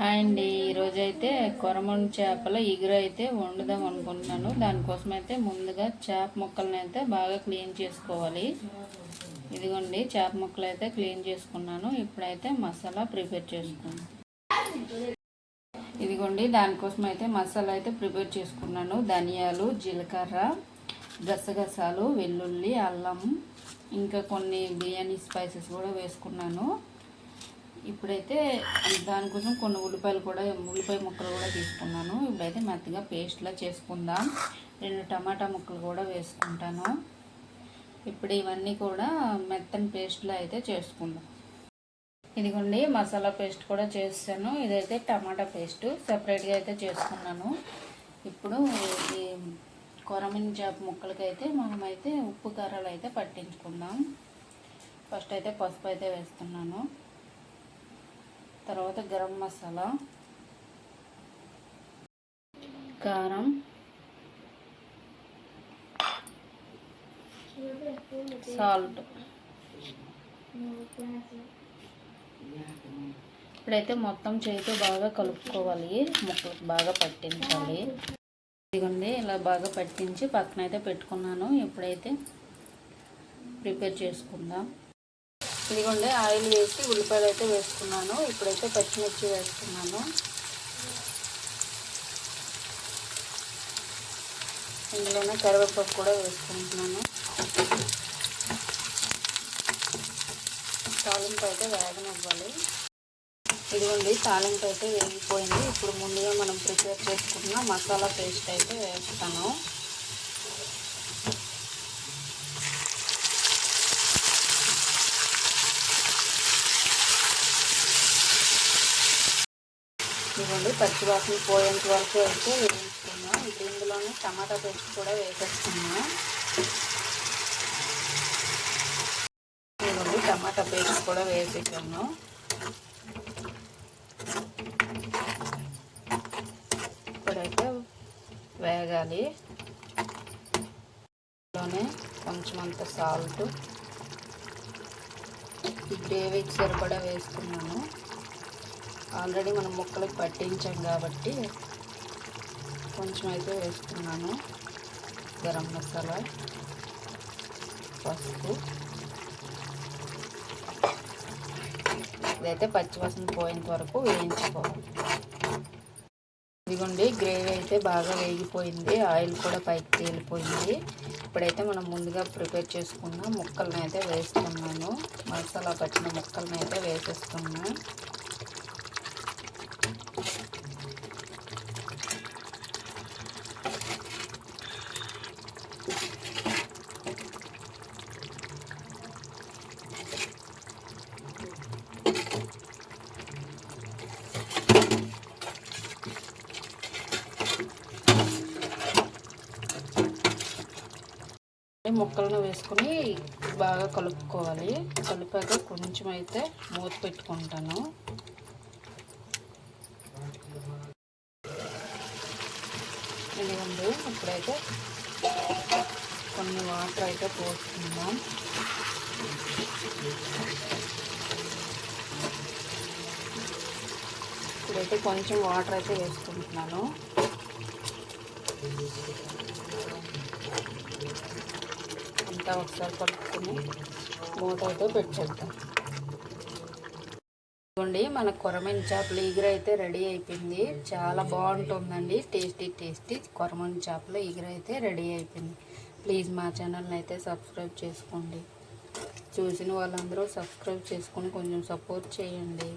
Hi అండి ఈరోజైతే కొరమన్ చేపల ఇగురు అయితే వండుదాం అనుకుంటున్నాను. దానికోసం అయితే ముందుగా చేప ముక్కలను అయితే బాగా క్లీన్ చేసుకోవాలి. ఇదిగోండి చేప ముక్కలు అయితే క్లీన్ చేసుకున్నాను. ఇప్పుడైతే మసాలా ప్రిపేర్ చేసుకున్నాను. ఇదిగోండి దానికోసం అయితే మసాలా అయితే ప్రిపేర్ చేసుకున్నాను. ధనియాలు జీలకర్ర గసగసాలు వెల్లుల్లి అల్లం ఇంకా కొన్ని బిర్యానీ స్పైసెస్ కూడా వేసుకున్నాను. ఇప్పుడైతే దానికోసం కొన్ని ఉల్లిపాయలు కూడా ఉల్లిపాయ ముక్కలు కూడా తీసుకున్నాను. ఇప్పుడైతే మెత్తగా పేస్ట్లా చేసుకుందాం. రెండు టమాటా ముక్కలు కూడా వేసుకుంటాను. ఇప్పుడు ఇవన్నీ కూడా మెత్తని పేస్ట్లో అయితే చేసుకుందాం. ఇదిగోండి మసాలా పేస్ట్ కూడా చేస్తాను. ఇదైతే టమాటా పేస్ట్ సపరేట్గా అయితే చేసుకున్నాను. ఇప్పుడు ఈ కొరమిన చేప ముక్కలకైతే అయితే మనమైతే ఉప్పు కారాలు అయితే పట్టించుకుందాం. ఫస్ట్ అయితే పసుపు అయితే వేస్తున్నాను. తర్వాత గరం మసాలా కారం సాల్ట్. ఇప్పుడైతే మొత్తం చేతితో బాగా కలుపుకోవాలి. ముక్కలకు బాగా పట్టించాలి. ఇదిగోండి ఇలా బాగా పట్టించి పక్కన అయితే పెట్టుకున్నాను. ఇప్పుడైతే ప్రిపేర్ చేసుకుందాం. ఇదిగోండి ఆయిల్ వేసి ఉల్లిపాయలు అయితే వేసుకున్నాను. ఇప్పుడైతే పచ్చిమిర్చి వేసుకున్నాను. ఇందులోనే కరివేపాకు కూడా వేసుకుంటున్నాను. తాలింపు అయితే వేగనివ్వాలి. ఇదిగోండి తాలింపు అయితే వేగిపోయింది. ఇప్పుడు ముందుగా మనం ప్రిపేర్ చేసుకున్న మసాలా పేస్ట్ అయితే వేస్తాను. ఇవ్వండి పచ్చివాసన పోయేంత వరకు అయితే వేయించుకున్నాం. ఇప్పుడు ఇందులోనే టమాటా పేస్ట్ కూడా వేసేస్తున్నాం ఇవ్వండి టమాటా పేస్ట్ కూడా వేసేసాను. ఇప్పుడైతే వేగాలి. ఇందులోనే కొంచెం అంత సాల్ట్. చీర కూడా వేసుకున్నాను ఆల్రెడీ మనం ముక్కలకు పట్టించాం కాబట్టి కొంచెం అయితే వేస్తున్నాను గరం మసాలా పసుపు. ఇదైతే పచ్చివాసన పోయేంత వరకు వేయించుకోవాలి. ఇదిగోండి గ్రేవీ అయితే బాగా వేగిపోయింది. ఆయిల్ కూడా పైకి తేలిపోయింది. ఇప్పుడైతే మనం ముందుగా ప్రిపేర్ చేసుకున్న ముక్కలను అయితే వేస్తున్నాను. మసాలా పట్టిన ముక్కలను అయితే వేసేస్తున్నాను ముక్కలను వేసుకొని బాగా కలుపుకోవాలి. కలిపాక కొంచెం అయితే మూత పెట్టుకుంటాను. ఇదిగోండి ఇప్పుడైతే కొన్ని వాటర్ అయితే పోసుకుందాం. ఇప్పుడైతే కొంచెం వాటర్ అయితే వేసుకుంటున్నాను. అంతా ఒకసారి కలుపుకొని మూత అయితే పెట్టేద్దాం. ఇదిగోండి మన కొరమైన చేపలు ఈగర అయితే రెడీ అయిపోయింది. చాలా బాగుంటుందండి. టేస్టీ టేస్టీ కొరమైన చేపలు ఈగర అయితే రెడీ అయిపోయింది. ప్లీజ్ మా ఛానల్ని అయితే సబ్స్క్రైబ్ చేసుకోండి. చూసిన వాళ్ళందరూ సబ్స్క్రైబ్ చేసుకొని కొంచెం సపోర్ట్ చేయండి.